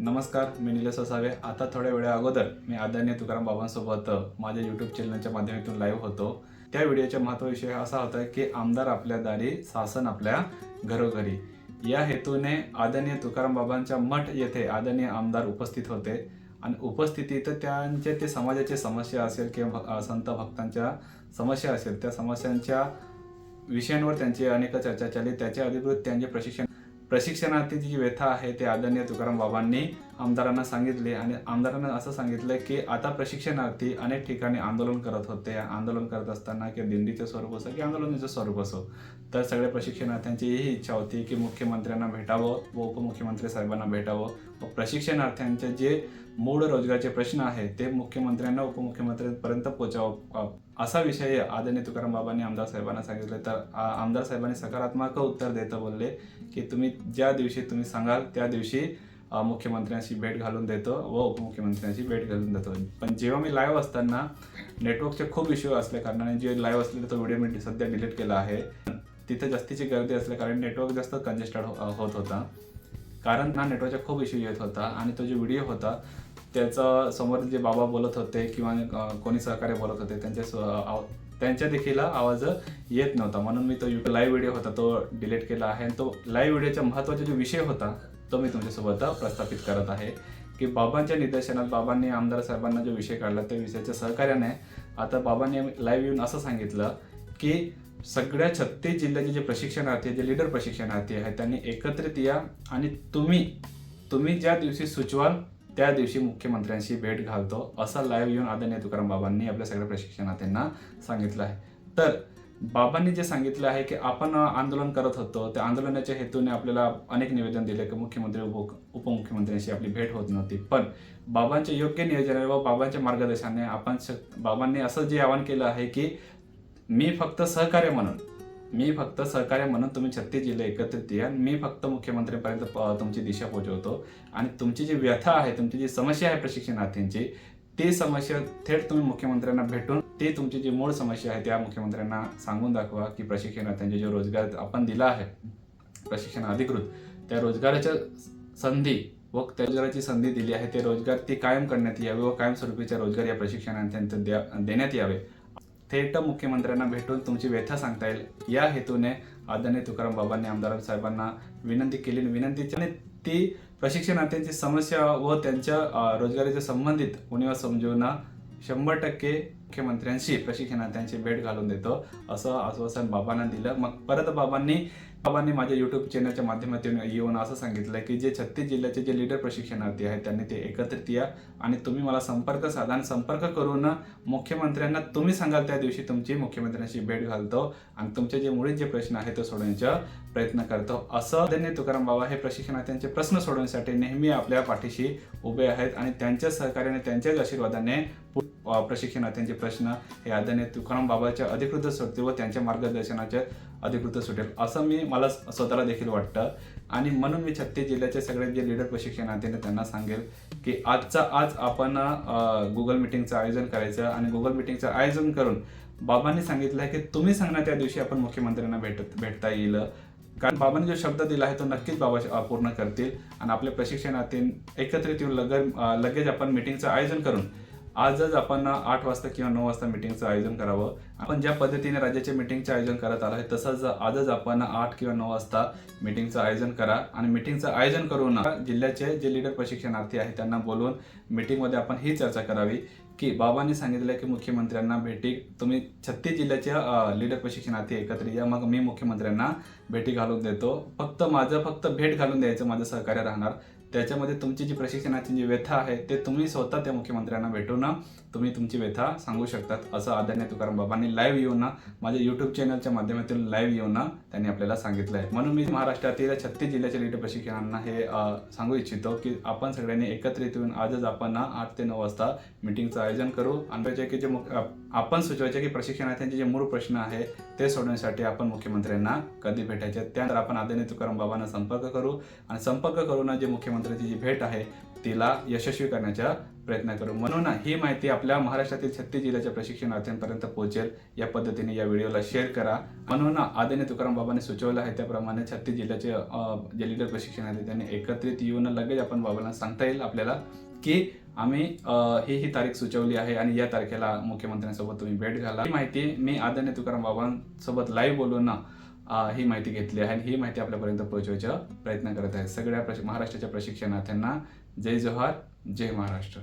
नमस्कार मी निलेश असावे आता थोड्या वेळा अगोदर मी आदरणीय तुकाराम बाबांसोबत माझ्या यूट्यूब चॅनलच्या माध्यमातून लाईव्ह होतो. त्या व्हिडिओचा महत्त्वविषय असा होता की आमदार आपल्या दारी शासन आपल्या घरोघरी. या हेतूने आदरणीय तुकाराम बाबांच्या मठ येथे आदरणीय आमदार उपस्थित होते. आणि उपस्थितीत त्यांचे ते समाजाची समस्या असेल किंवा भ- संत भक्तांच्या समस्या असेल त्या समस्यांच्या विषयांवर त्यांची अनेक चर्चा झाली त्याच्या अधिकृत त्यांचे प्रशिक्षण प्रशिक्षणार्थीची जी व्यथा आहे ते आदरणीय तुकाराम बाबांनी आमदारांना सांगितले आणि आमदारांना असं सांगितलं की आता प्रशिक्षणार्थी अनेक ठिकाणी आंदोलन करत होते. आंदोलन करत असताना की दिंडीचं स्वरूप असो की आंदोलनाचं स्वरूप असो. तर सगळ्या प्रशिक्षणार्थ्यांची ही इच्छा होती की मुख्यमंत्र्यांना भेटावं व उपमुख्यमंत्री साहेबांना भेटावं. व प्रशिक्षणार्थ्यांचे जे मूळ रोजगारचे प्रश्न आहेत ते मुख्यमंत्र्यांना उपमुख्यमंत्र्यांपर्यंत पोहोचावं. असा विषय आदरणीय तुकाराम बाबांनी आमदार साहेबांना सांगितले. तर आमदार साहेबांनी सकारात्मक उत्तर देता बोलले की तुम्ही ज्या दिवशी तुम्ही सांगाल त्या दिवशी मुख्यमंत्र्यांशी भेट घालून देतो व उपमुख्यमंत्र्यांशी भेट घालून देतो. पण जेव्हा मी लाईव्ह असताना नेटवर्कचे खूप इश्यू असल्या कारणाने जे लाईव्ह असलेला तो व्हिडिओ मी सध्या डिलीट केला आहे तिथे जास्तीची गर्दी असल्या कारण नेटवर्क जास्त कंजेस्टेड हो, होत होता. कारण ना नेटवर्कचा खूप इश्यू येत होता आणि तो जो व्हिडिओ होता त्याचा समोर जे बाबा बोलत होते किंवा कोणी सहकार्य बोलत होते त्यांच्या त्यांच्या देखील आवाज येत नव्हता. म्हणून मी तो लाईव्ह व्हिडिओ होता तो डिलीट केला आहे. आणि तो लाईव्ह व्हिडिओचा महत्त्वाचा जो विषय होता तो मी तुमच्यासोबत प्रस्थापित करत आहे की बाबांच्या निदर्शनात बाबांनी आमदार साहेबांना जो विषय काढला त्या विषयाच्या सहकार्याने आता बाबांनी लाईव्ह येऊन असं सांगितलं की सगळ्या छत्तीस जिल्ह्याचे जे प्रशिक्षणार्थी जे लीडर प्रशिक्षणार्थी आहेत त्यांनी एकत्रित या आणि तुम्ही तुम्ही ज्या दिवशी सुचवाल त्या दिवशी मुख्यमंत्र्यांशी भेट घालतो असं लाईव्ह येऊन आदरणीय तुकाराम बाबांनी आपल्या सगळ्या प्रशिक्षणार्थींना सांगितलं आहे. तर बाबांनी जे सांगितलं आहे की आपण आंदोलन करत होतो त्या आंदोलनाच्या हेतूने आपल्याला अनेक निवेदन दिले की मुख्यमंत्री उप उपमुख्यमंत्र्यांशी आपली भेट होत नव्हती. पण बाबांच्या योग्य नियोजनाने व बाबांच्या मार्गदर्शनाने आपण बाबांनी असं जे आवाहन केलं आहे की मी फक्त सहकार्य म्हणून मी फक्त सहकार्य म्हणून तुम्ही छत्तीस जिल्हे एकत्रित या मी फक्त मुख्यमंत्रीपर्यंत प- तुमची दिशा पोहोचवतो आणि तुमची जी व्यथा आहे तुमची जी समस्या आहे प्रशिक्षणार्थींची ती समस्या थेट तुम्ही मुख्यमंत्र्यांना भेटून ते तुमची जी मूळ समस्या आहे त्या मुख्यमंत्र्यांना सांगून दाखवा की प्रशिक्षणार्थ्यांचे जो रोजगार आपण दिला आहे प्रशिक्षण अधिकृत त्या रोजगाराच्या संधी व त्या रोजगाराची संधी दिली आहे ते रोजगार ती कायम करण्यात यावे व कायमस्वरूपीचे रोजगार या प्रशिक्षणार्थ्यांचं द्या देण्यात यावे. थेट मुख्यमंत्र्यांना भेटून तुमची व्यथा सांगता येईल. या हेतूने आदरणीय तुकाराम बाबांनी आमदार साहेबांना विनंती केली आणि ती प्रशिक्षणार्थ्यांची समस्या व त्यांच्या रोजगाराच्या संबंधित उणीवा समजून शंभर टक्के मुख्यमंत्र्यांशी प्रशिक्षणार्थ्यांची भेट घालून देतो असं आश्वासन बाबांना दिलं. मग परत बाबांनी बाबांनी माझ्या युट्यूब चॅनलच्या माध्यमातून येऊन असं सांगितलं की जे छत्तीस जिल्ह्याचे जे लीडर प्रशिक्षणार्थी आहेत त्यांनी ते एकत्रित या आणि तुम्ही मला संपर्क साधा आणि संपर्क करून मुख्यमंत्र्यांना तुम्ही सांगाल त्या दिवशी तुमची मुख्यमंत्र्यांशी भेट घालतो आणि तुमचे जे मुळे जे प्रश्न आहेत ते सोडवण्याचा प्रयत्न करतो. असं धन्य तुकाराम बाबा हे प्रशिक्षणार्थ्यांचे प्रश्न सोडवण्यासाठी नेहमी आपल्या पाठीशी उभे आहेत आणि त्यांच्या सहकार्याने त्यांच्याच आशीर्वादाने प्रशिक्षणार्थ्यांचे प्रश्न हे आदरणीय तुकाराम बाबाच्या अधिकृत सोडते व त्यांच्या मार्गदर्शनाच्या अधिकृत सुटेल. असं मी मला स्वतःला देखील वाटतं. आणि म्हणून मी छत्तीस जिल्ह्याचे सगळे जे लीडर प्रशिक्षणार्थी त्यांना सांगेल की आजचा आज आपण गुगल मिटिंगचं आयोजन करायचं आणि गुगल मिटिंगचं आयोजन करून बाबांनी सांगितलं आहे की तुम्ही सांगणार त्या दिवशी आपण मुख्यमंत्र्यांना भेटत भेटता येईल. कारण बाबांनी जो शब्द दिला आहे तो नक्कीच बाबा पूर्ण करतील. आणि आपले प्रशिक्षणार्थी एकत्रित येऊन लगे लगेच आपण मिटिंगचं आयोजन करून आजच आपण आठ वाजता किंवा नऊ वाजता मिटिंगचं आयोजन करावं. आपण ज्या पद्धतीने राज्याच्या मिटिंगचे आयोजन करत आलो आहे तसंच आजच आपण आठ किंवा नऊ वाजता मिटिंगचं आयोजन करा. आणि मिटिंगचं आयोजन करून जिल्ह्याचे जे लीडर प्रशिक्षणार्थी आहेत त्यांना बोलवून मिटिंगमध्ये आपण ही चर्चा करावी. की बाबांनी सांगितलं की मुख्यमंत्र्यांना भेटी तुम्ही छत्तीस जिल्ह्याच्या लीडर प्रशिक्षणार्थी एकत्र या मग मी मुख्यमंत्र्यांना भेटी घालून देतो. फक्त माझं फक्त भेट घालून द्यायचं माझं सहकार्य राहणार. त्याच्यामध्ये तुमची जी प्रशिक्षणाची जी व्यथा आहे ते तुम्ही स्वतः त्या मुख्यमंत्र्यांना भेटून तुम्ही तुमची व्यथा सांगू शकतात. असं आदरणीय तुकाराम बाबांनी लाईव्ह येऊन ना माझ्या युट्यूब चॅनलच्या माध्यमातून लाईव्ह येऊन ना त्यांनी आपल्याला सांगितलं आहे म्हणून मी महाराष्ट्रातील छत्तीस जिल्ह्याच्या लीडर प्रशिक्षकांना हे सांगू इच्छितो की आपण सगळ्यांनी एकत्रित येऊन आजच आपण ना आठ ते नऊ वाजता मिटिंगचं आयोजन करू. आणि जे की जे मुख्य आपण सुचवायचे की प्रशिक्षणार्थ्यांचे जे मूळ प्रश्न आहे ते सोडवण्यासाठी आपण मुख्यमंत्र्यांना कधी भेटायचे? त्यानंतर आपण आदरणीय तुकाराम बाबांना संपर्क करू आणि संपर्क करून जे मुख्यमंत्र्यांची जी भेट आहे तिला यशस्वी करण्याचा प्रयत्न करू. म्हणून ही माहिती आपल्या महाराष्ट्रातील छत्तीस जिल्ह्याच्या प्रशिक्षणार्थ्यांपर्यंत पोहोचेल. या पद्धतीने या व्हिडिओला शेअर करा. म्हणून आदरणीय तुकाराम बाबांनी सुचवलं आहे त्याप्रमाणे छत्तीस जिल्ह्याचे जे लिडर आहे त्यांनी एकत्रित येऊन लगेच आपण बाबांना सांगता येईल आपल्याला की आम्ही हे ही ही तारीख सुचवली आहे आणि या तारखेला मुख्यमंत्र्यांसोबत तुम्ही भेट घाला. ही माहिती मी आदरणीय तुकाराम बाबांसोबत लाईव्ह बोलून ना ही माहिती घेतली आहे आणि ही माहिती आपल्यापर्यंत पोहोचवायचा प्रयत्न करत आहे. सगळ्या महाराष्ट्राच्या प्रशिक्षणार्थ्यांना जय जोहार जय महाराष्ट्र.